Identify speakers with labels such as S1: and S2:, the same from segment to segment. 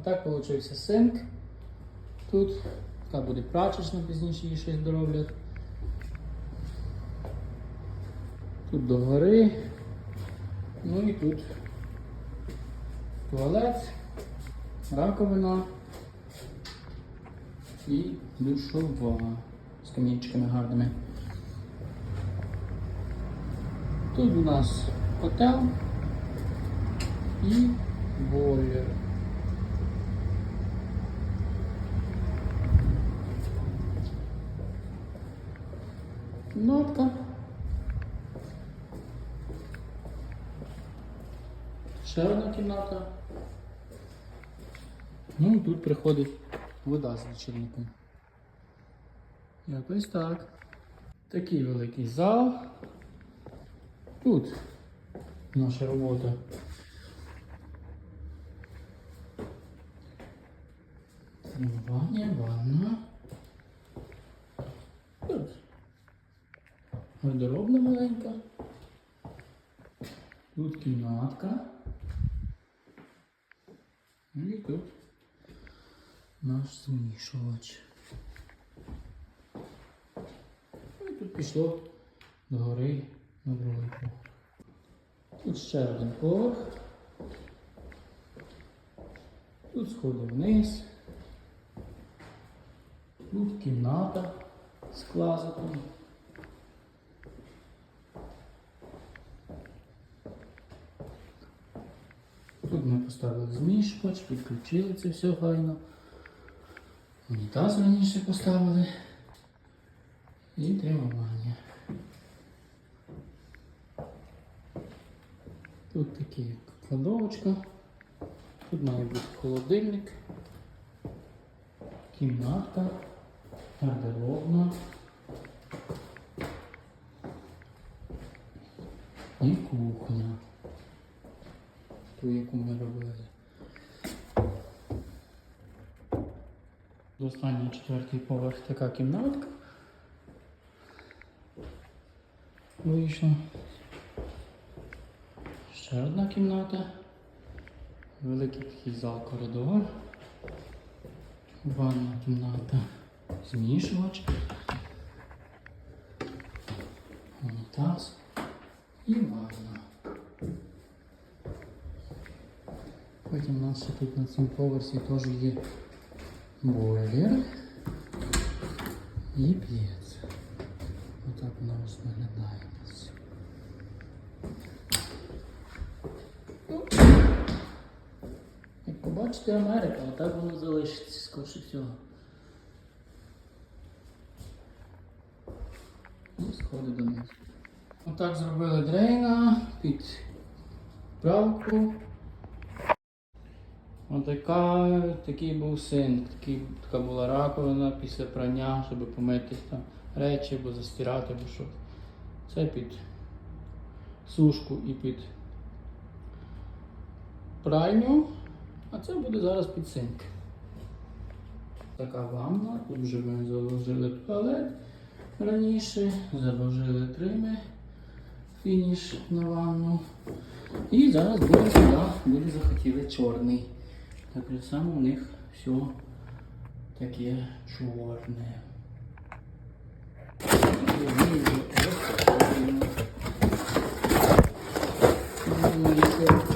S1: Отак получився синк. Тут така буде прачечна, пізніше її щось дороблять. Тут догори. Ну і тут туалет, раковина і душова з камінчиками гарними. Тут у нас котел і бойлер. Кімнатка. Ще одна кімната. Ну і тут приходить вода з лічильником. Якось так. Такий великий зал. Тут наша робота. Ваня, ванна. Тут. Гардеробна маленька. Тут кімнатка. Ну і тут наш змішувач. Ну і тут пішло догори на другий поверх. Тут ще один поверх. Тут сходи вниз. Тут кімната з клазиком. Тут ми поставили змішувач, підключили це все файно. Унітаз раніше поставили. І тримування. Тут такі кладовочка. Тут має бути холодильник, кімнатка, гардеробна. І кухня. Ту, яку ми робили. Останній четвертий поверх така кімнатка. Вийшла. Ще одна кімната. Великий такий зал коридор. Ванна кімната. Змішувач. Унітаз. І ванна. Потім у нас ще тут на цьому поверсі теж є бойлер і п'єц. Отак воно ось виглядає нас. Ну, Як побачите Америка, отак воно залишиться скорше всього. І сходи донизу. Отак зробили дрейна під правку. Отака, такий був синк, такий, така була раковина після прання, щоб помити там речі або застирати, або що. Це під сушку і під пральню, а це буде зараз під синк. Така ванна, тут вже ми заложили туалет раніше, заложили трими, фініш на ванну. І зараз буде сюди, люди захотіли чорний. Так само у них все таке чорне. І ми вже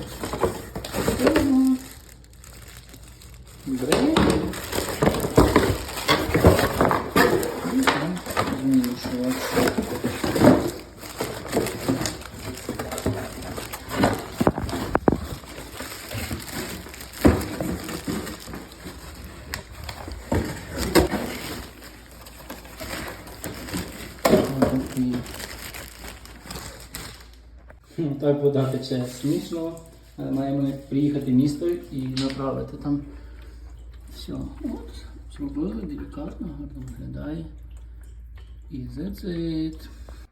S1: Так вода тече смішно, але маємо приїхати в місто і направити там. Все, от, зробили делікатно, гарно виглядає. І that's.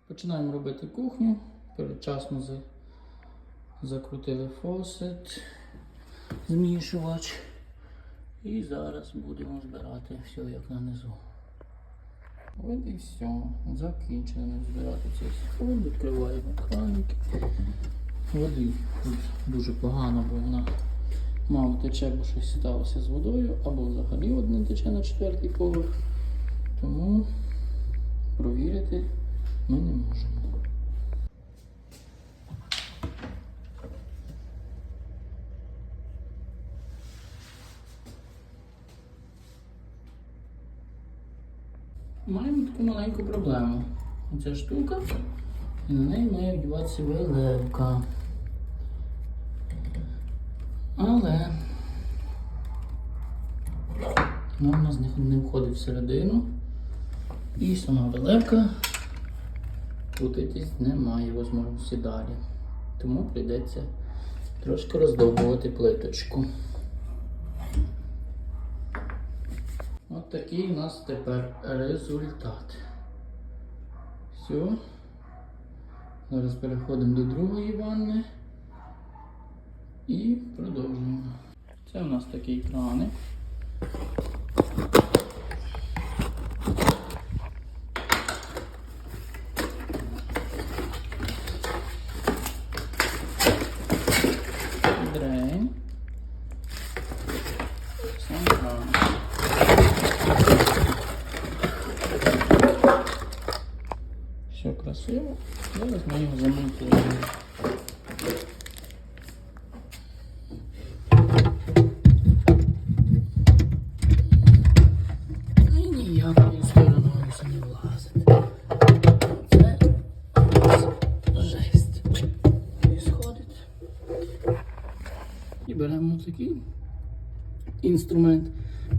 S1: Починаємо робити кухню. Передчасно за... закрутили фосет, змішувач. І зараз будемо збирати все як нанизу. От і все. Закінчено збирати цей сифон, відкриваємо краники. Води дуже погано, бо вона мало тече, бо щось сталося з водою, або взагалі одне не тече на четвертий поверх. Тому провірити ми не можемо. Маємо таку маленьку проблему. Оця штука, і на неї має вдіватися вилевка. Але вона в нас не- входить всередину. І сама вилевка крутитись немає можливості далі. Тому прийдеться трошки роздовбувати плиточку. Такий у нас тепер результат. Все. Зараз переходимо до другої ванни і продовжуємо. Це у нас такий краник. Все красиво. Зараз ми його замонтуємо. Беремо такий інструмент.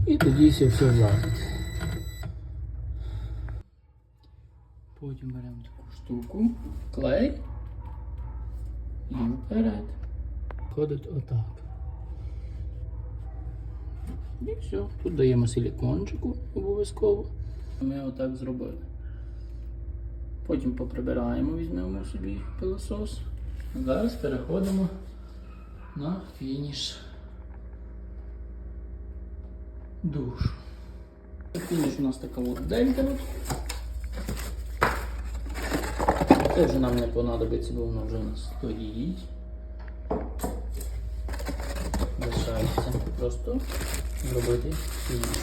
S1: І тоді все влазить. Потім беремо таку штуку, клей і вперед. Ходить отак. І все. Тут даємо силікончику обов'язково. Ми отак зробили. Потім поприбираємо, візьмемо собі пилосос. А зараз переходимо на фініш душу. Фініш у нас така от дельта. Вже нам не понадобиться, бо воно вже стоїть. Лишається просто зробити фініш.